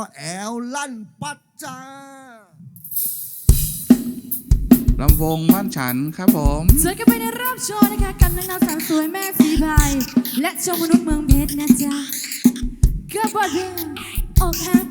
ก็แอวลั่นปัจจ้าลำวงบ้านฉันครับผมสวอกันไปในรอบโชว์นะคะกับนางนางสาวสวยแม่สีใบและชมมนุษย์เมืองเพชรนะจ๊ะกับบทเพงอกหัก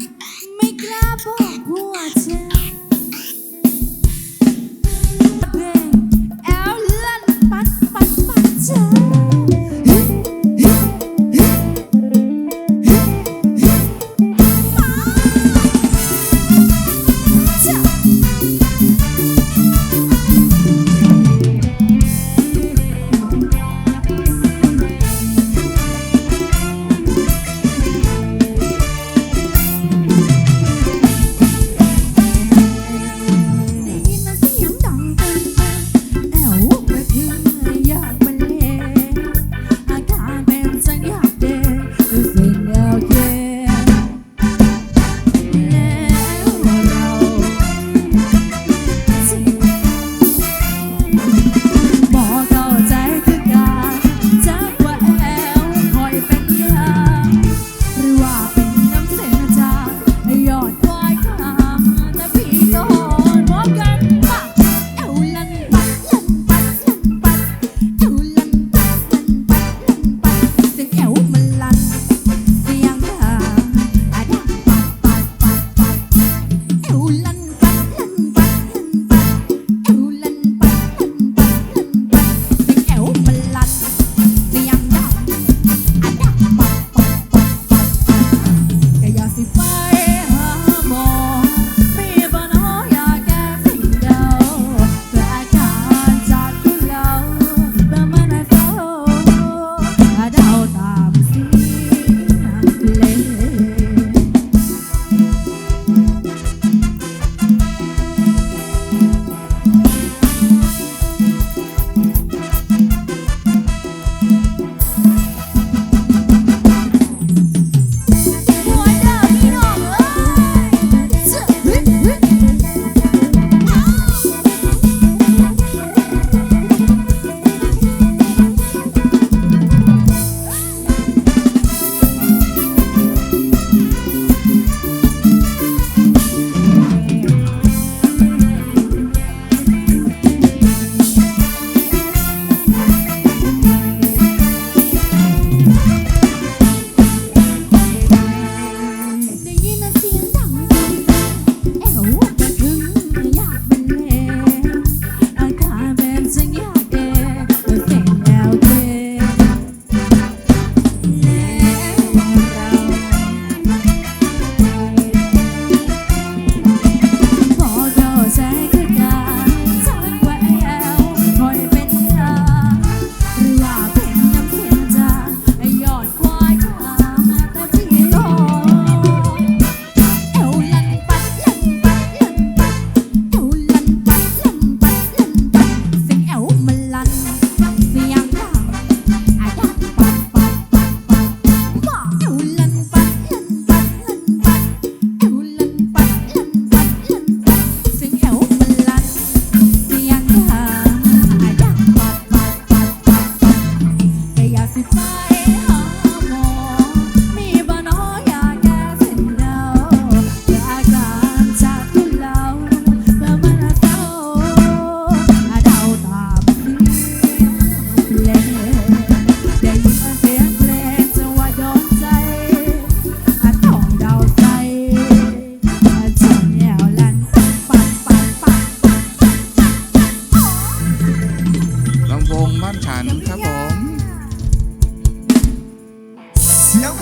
se faz.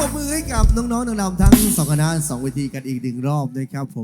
ปรบมือให้กับน้องๆนางรำทั้งสองคณะสองเวทีกันอีกหนึ่งรอบนะครับผม